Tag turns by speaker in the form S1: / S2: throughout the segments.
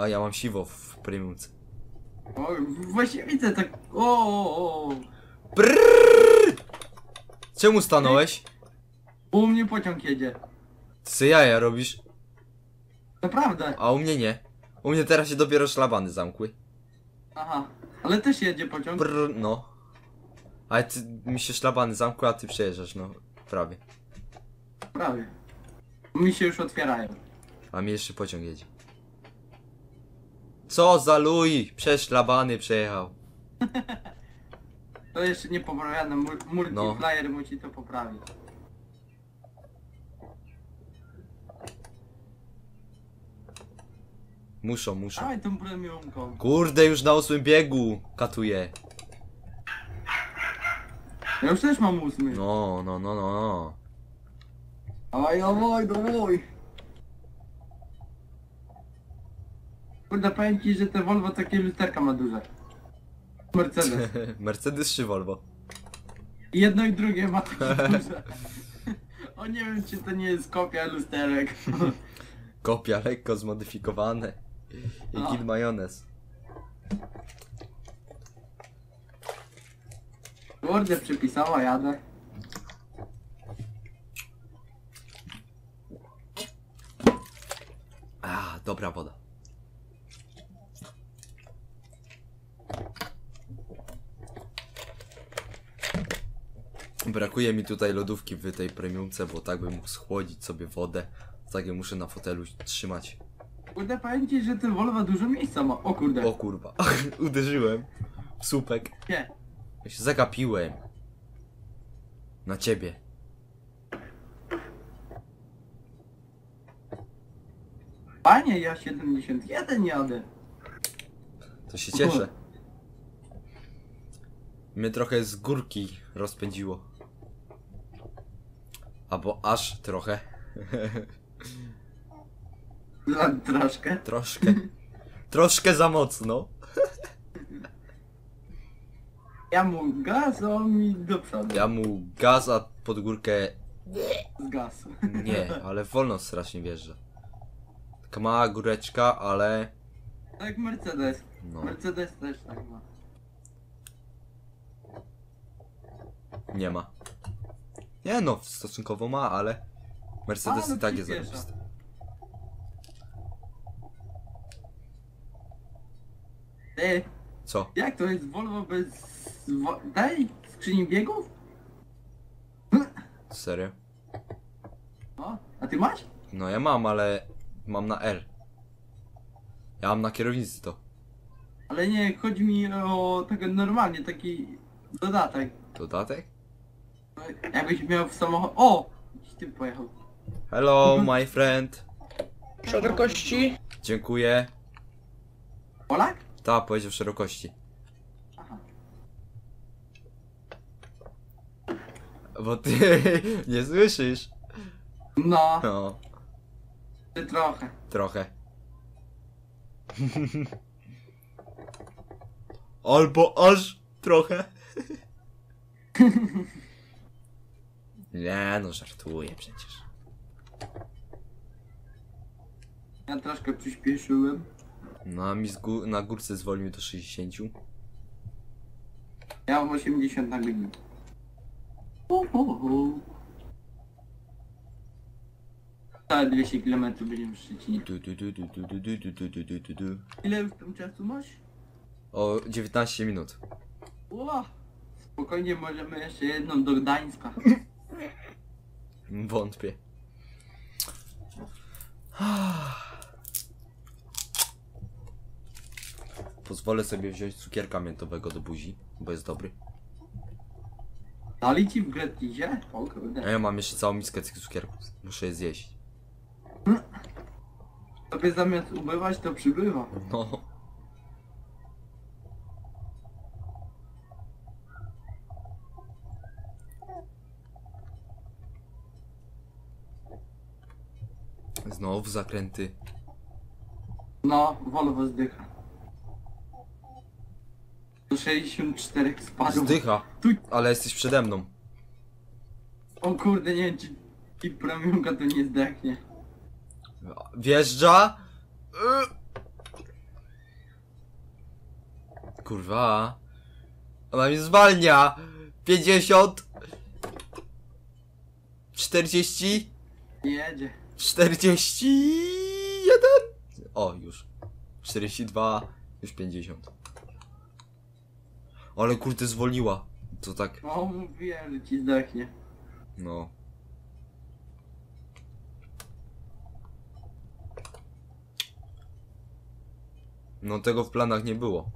S1: A ja mam siwo w premiumce.
S2: O, właśnie widzę tak. O, o, o.
S1: Brrr! Czemu stanąłeś?
S2: U mnie pociąg jedzie.
S1: Ty se jaja robisz,
S2: Naprawdę.
S1: a u mnie nie. U mnie teraz się dopiero szlabany zamkły.
S2: Aha. Ale też jedzie pociąg.
S1: Brrr, no. Ale ty, mi się szlabany zamkły, a ty przejeżdżasz, no. Prawie.
S2: Prawie. Mi się już otwierają.
S1: A mi jeszcze pociąg jedzie. Co za luj! Przeszlabany przejechał.
S2: To jeszcze nie poprawiane. Mul
S1: No.
S2: multiplayer musi to poprawić.
S1: Muszą, muszą.
S2: Dawaj tą premiumką.
S1: Kurde, już na ósmym biegu katuje.
S2: Ja już też mam ósmy.
S1: No, no, no, no, no.
S2: Dawaj, dawaj, dawaj. Kurde, powiem ci, że te Volvo takie lusterka ma duże. Mercedes.
S1: Mercedes czy Volvo?
S2: I jedno i drugie ma takie duże. O nie wiem, czy to nie jest kopia lusterek.
S1: Kopia lekko zmodyfikowane. I
S2: No.
S1: kid majonez.
S2: Kurde, przypisała, jadę.
S1: A, dobra woda. Brakuje mi tutaj lodówki w tej premiumce, bo tak bym mógł schłodzić sobie wodę. Tak je muszę na fotelu trzymać.
S2: Kurde, powiem ci, że ten Volvo dużo miejsca ma. O kurde.
S1: O kurwa, uderzyłem w słupek.
S2: Nie.
S1: Ja się zagapiłem. Na ciebie.
S2: Panie, ja 71 jadę.
S1: To się cieszę. Mnie trochę z górki rozpędziło. Albo aż trochę.
S2: Za troszkę.
S1: Troszkę. Troszkę za mocno.
S2: Ja mu gaz, a on mi do przodu.
S1: Ja mu gaz, a pod górkę
S2: Z gazu.
S1: nie, ale wolno strasznie wjeżdża. Taka mała góreczka, ale
S2: Tak Mercedes.
S1: no,
S2: Mercedes też tak ma.
S1: nie ma. Nie no, stosunkowo ma, ale Mercedes
S2: A, no
S1: i tak jest
S2: przyspiesza.
S1: zarobisty.
S2: Ty,
S1: Co?
S2: jak to jest Volvo bez... Wo tej skrzyni biegów?
S1: Serio?
S2: No, a ty masz?
S1: No ja mam, ale mam na R. Ja mam na kierownicy to.
S2: Ale nie, chodzi mi o tak normalnie, taki dodatek.
S1: Dodatek?
S2: Jakbyś miał w samochodzie... O! Gdzieś ty pojechał.
S1: Hello, my friend.
S3: Szerokości?
S1: Dziękuję.
S2: Polak?
S1: Ta, powiedział szerokości.
S2: Aha.
S1: Bo ty nie słyszysz.
S2: No,
S1: No,
S2: ty trochę.
S1: trochę. Albo aż trochę. Nie no, żartuję przecież.
S2: Ja troszkę przyspieszyłem.
S1: No a mi z gó- na górce zwolnił do 60.
S2: Ja mam 80 na godzinę. Uhuhu. Całe 200 km będziemy w Szczecinie.
S1: Du, du, du, du, du, du, du, du, du, du, du, du.
S2: Ile już tam czasu masz?
S1: O 19 minut.
S2: Ło! Spokojnie możemy jeszcze jedną do Gdańska.
S1: Wątpię. Pozwolę sobie wziąć cukierka miętowego do buzi, bo jest dobry.
S2: Dali ci w Gretizie? O
S1: A ja mam jeszcze całą miskę tych cukierków. Muszę je zjeść.
S2: Tobie zamiast ubywać to przybywa.
S1: No. Znowu zakręty.
S2: No, Volvo zdycha. Do 64 spadł.
S1: Zdycha.
S2: Tu...
S1: Ale jesteś przede mną.
S2: O kurde, nie wiem czy... I premiumka to nie zdechnie.
S1: Wjeżdża. Kurwa. Ona mnie zwalnia. 50. 40.
S2: Nie jedzie.
S1: 41. O, już. 42. Już 50. Ale kurde zwolniła. To tak,
S2: No mówiłem, że ci zdechnie.
S1: no. No tego w planach nie było.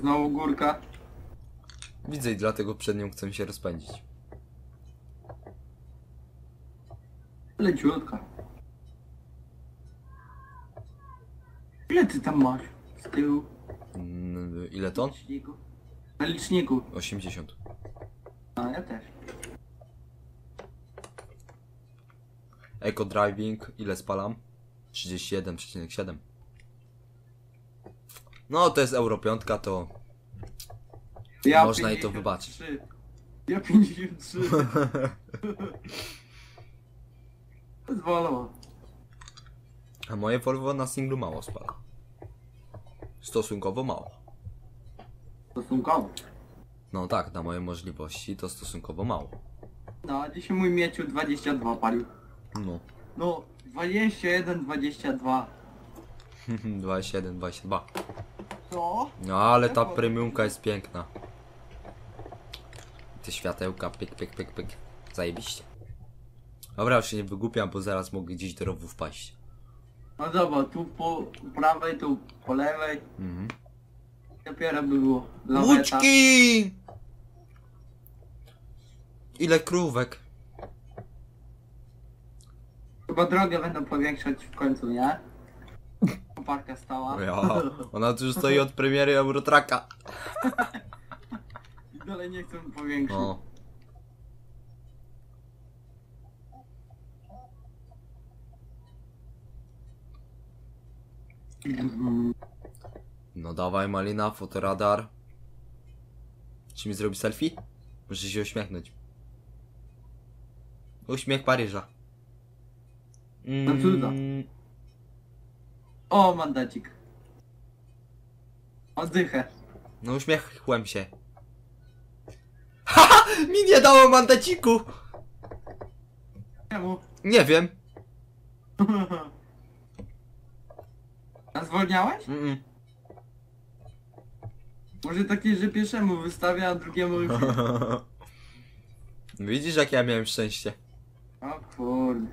S2: Znowu górka.
S1: Widzę i dlatego przed nią chcę się rozpędzić.
S2: Leciutka. Ile ty tam masz? Z tyłu?
S1: Mm, ile
S2: Na
S1: ton?
S2: liczniku. Na liczniku.
S1: 80.
S2: A ja też.
S1: Eco Driving, ile spalam? 31,7. No to jest Euro 5, to
S2: Ja
S1: Można jej to wybaczyć.
S2: 53. Ja 53. Pozwolą.
S1: A moje Volvo na singlu mało spala. Stosunkowo mało.
S2: Stosunkowo.
S1: No tak, na moje możliwości to stosunkowo mało.
S2: No, a dzisiaj mój mieciu 22 palił.
S1: No.
S2: No, 21, 22.
S1: 21, 22.
S2: Co?
S1: No ale ta premiumka jest piękna. Te światełka, pyk, pyk, pyk, pyk. Zajebiście. Dobra, już się nie wygłupiam, bo zaraz mogę gdzieś do rowu wpaść.
S2: No dobra, tu po prawej, tu po lewej.
S1: Mhm.
S2: Dopiero by było. Laweta.
S1: Łódźki! Ile krówek?
S2: Chyba drogę będą powiększać w końcu, nie? Parka stała.
S1: Ja, ona tu już stoi od premiery Eurotraka.
S2: I dalej nie chcą powiększyć.
S1: No. No dawaj Malina, fotoradar. Czy mi zrobi selfie? Muszę się uśmiechnąć. Uśmiech Paryża.
S2: Cuda. O, mandacik. Oddychę.
S1: No uśmiechłem się. Mi nie dało mandaciku!
S2: Czemu?
S1: Nie wiem.
S2: A zwolniałeś?
S1: Mm-mm.
S2: Może takie, że pierwszemu wystawia, a drugiemu już...
S1: Widzisz jak ja miałem szczęście.
S2: O kurde.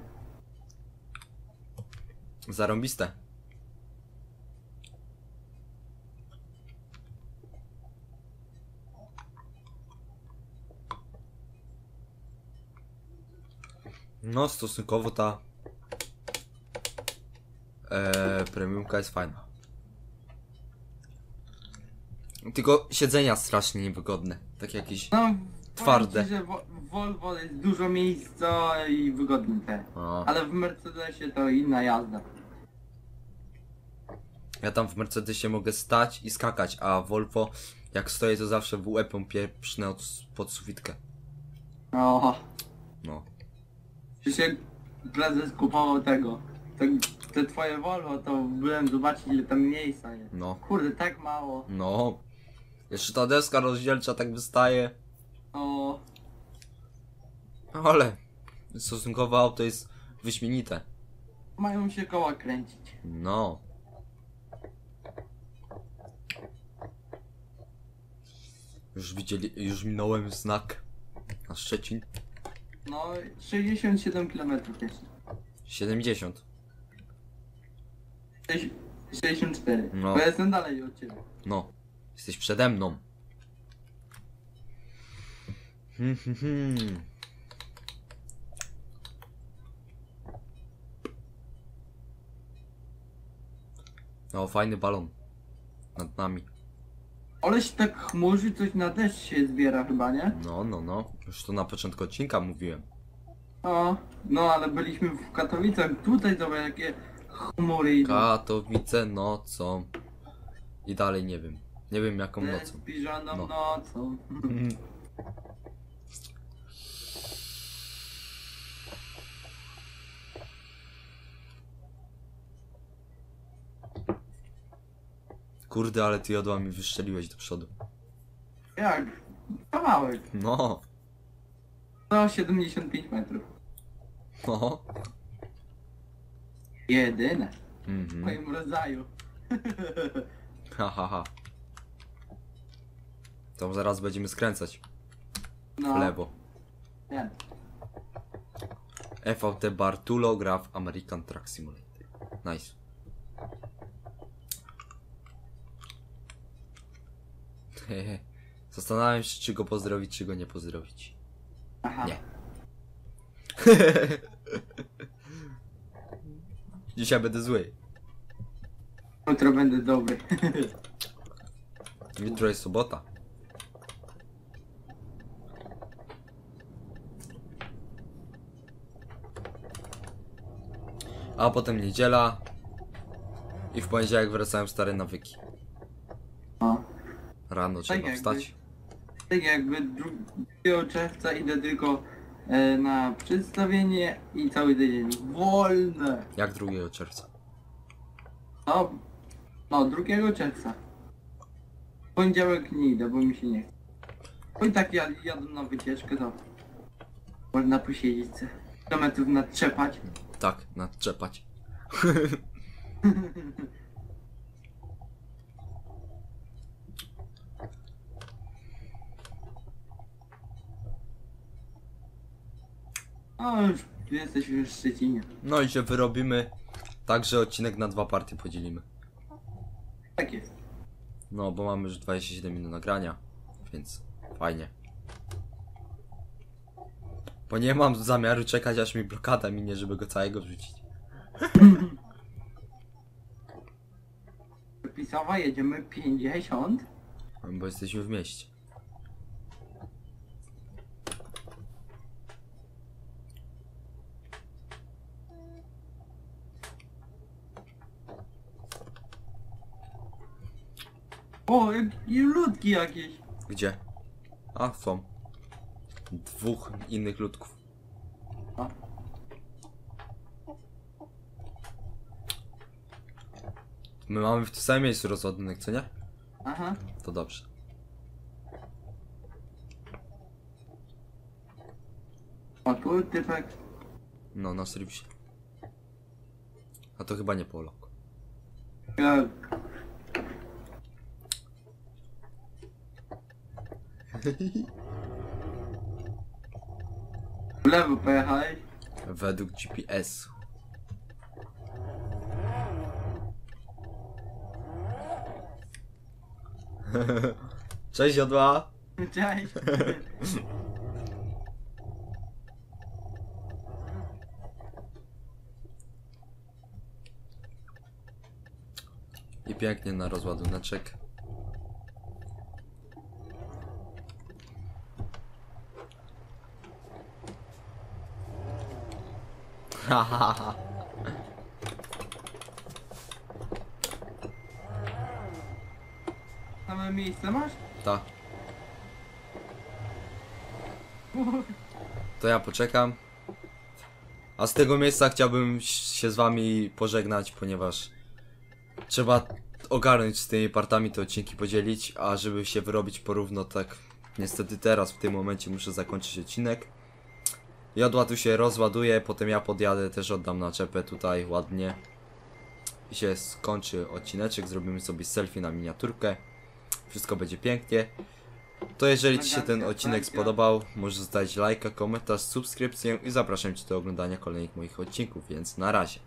S1: Zarąbiste. No, stosunkowo ta e, premiumka jest fajna. Tylko siedzenia strasznie niewygodne. Tak jakieś.
S2: No,
S1: Twarde.
S2: Ci, że Wo- Volvo jest dużo miejsca i wygodny te.
S1: O.
S2: Ale w Mercedesie to inna jazda.
S1: Ja tam w Mercedesie mogę stać i skakać, a Volvo jak stoję to zawsze w łepą pieprznę od, pod sufitkę.
S2: O,
S1: No.
S2: Przecież jak prezes kupował tego, to, te twoje Volvo, to byłem zobaczyć ile tam miejsca jest.
S1: No.
S2: Kurde, tak mało.
S1: No. Jeszcze ta deska rozdzielcza tak wystaje.
S2: O,
S1: Ale stosunkowo auto jest wyśmienite.
S2: mają się koła kręcić.
S1: No. Już widzieli, już minąłem znak na Szczecin.
S2: No, 67 km jeszcze.
S1: 70.
S2: Sześć- 64.
S1: No.
S2: Bo ja jestem dalej od ciebie.
S1: No. Jesteś przede mną. Hmm, hmm, hmm. O, fajny balon. Nad nami.
S2: Ale się tak chmurzy, coś na deszcz się zbiera chyba, nie?
S1: No, no, no. Już to na początku odcinka mówiłem.
S2: O, no ale byliśmy w Katowicach, tutaj to jakie chmury idą.
S1: Katowice nocą. I dalej nie wiem. Nie wiem jaką nocą.
S2: Zbliżoną
S1: No.
S2: nocą.
S1: Kurde, ale ty jodła mi wyszczeliłeś do przodu.
S2: Jak? Kawałek.
S1: No,
S2: 175 metrów.
S1: no.
S2: Jedyne. W
S1: Mhm.
S2: moim rodzaju.
S1: Ha, ha, ha. To zaraz będziemy skręcać
S2: No.
S1: w lewo.
S2: Nie.
S1: FVT Bartulo gra w American Truck Simulator. Nice. Hehe. Zastanawiam się, czy go pozdrowić, czy go nie pozdrowić.
S2: Aha.
S1: Nie. Dzisiaj będę zły.
S2: Jutro będę dobry.
S1: Jutro jest sobota. A potem niedziela. I w poniedziałek wracają stare nawyki.
S2: No.
S1: Rano trzeba
S2: jakby.
S1: wstać.
S2: Tak jakby 2 czerwca idę tylko e, na przedstawienie i cały tydzień wolne.
S1: Jak 2 czerwca.
S2: No, no 2 czerwca. W poniedziałek nie idę, bo mi się nie chce. Bo i tak jad, jadę na wycieczkę, to można posiedzieć. Kilometrów natrzepać.
S1: Tak, nadczepać.
S2: O, już jesteśmy w Szczecinie.
S1: No i się wyrobimy. Także odcinek na dwa partie podzielimy.
S2: Tak jest.
S1: No, bo mamy już 27 minut nagrania, więc fajnie. Bo nie mam zamiaru czekać aż mi blokada minie, żeby go całego wrzucić.
S2: Pisowa jedziemy 50.
S1: Bo jesteśmy w mieście.
S2: O, jak, i ludki jakieś.
S1: Gdzie? A, są. Dwóch innych ludków.
S2: A.
S1: My mamy w tym samym miejscu rozładunek, co nie?
S2: Aha.
S1: To dobrze.
S2: O, tu typek.
S1: No, na serwisie. A to chyba nie Polok.
S2: Ja... W lewo pojechałeś?
S1: Według GPS. Cześć jodła!
S2: Cześć.
S1: I pięknie na rozładuneczek. Hahaha.
S2: Same miejsce masz?
S1: Ta. To ja poczekam. A z tego miejsca chciałbym się z wami pożegnać, ponieważ trzeba ogarnąć z tymi partami te odcinki podzielić, a żeby się wyrobić porówno, tak niestety teraz w tym momencie muszę zakończyć odcinek. Jodła tu się rozładuje, potem ja podjadę, też oddam naczepę tutaj ładnie. I się skończy odcineczek, zrobimy sobie selfie na miniaturkę. Wszystko będzie pięknie. To jeżeli Ci się ten odcinek spodobał, możesz zostawić lajka, komentarz, subskrypcję i zapraszam Cię do oglądania kolejnych moich odcinków, więc na razie.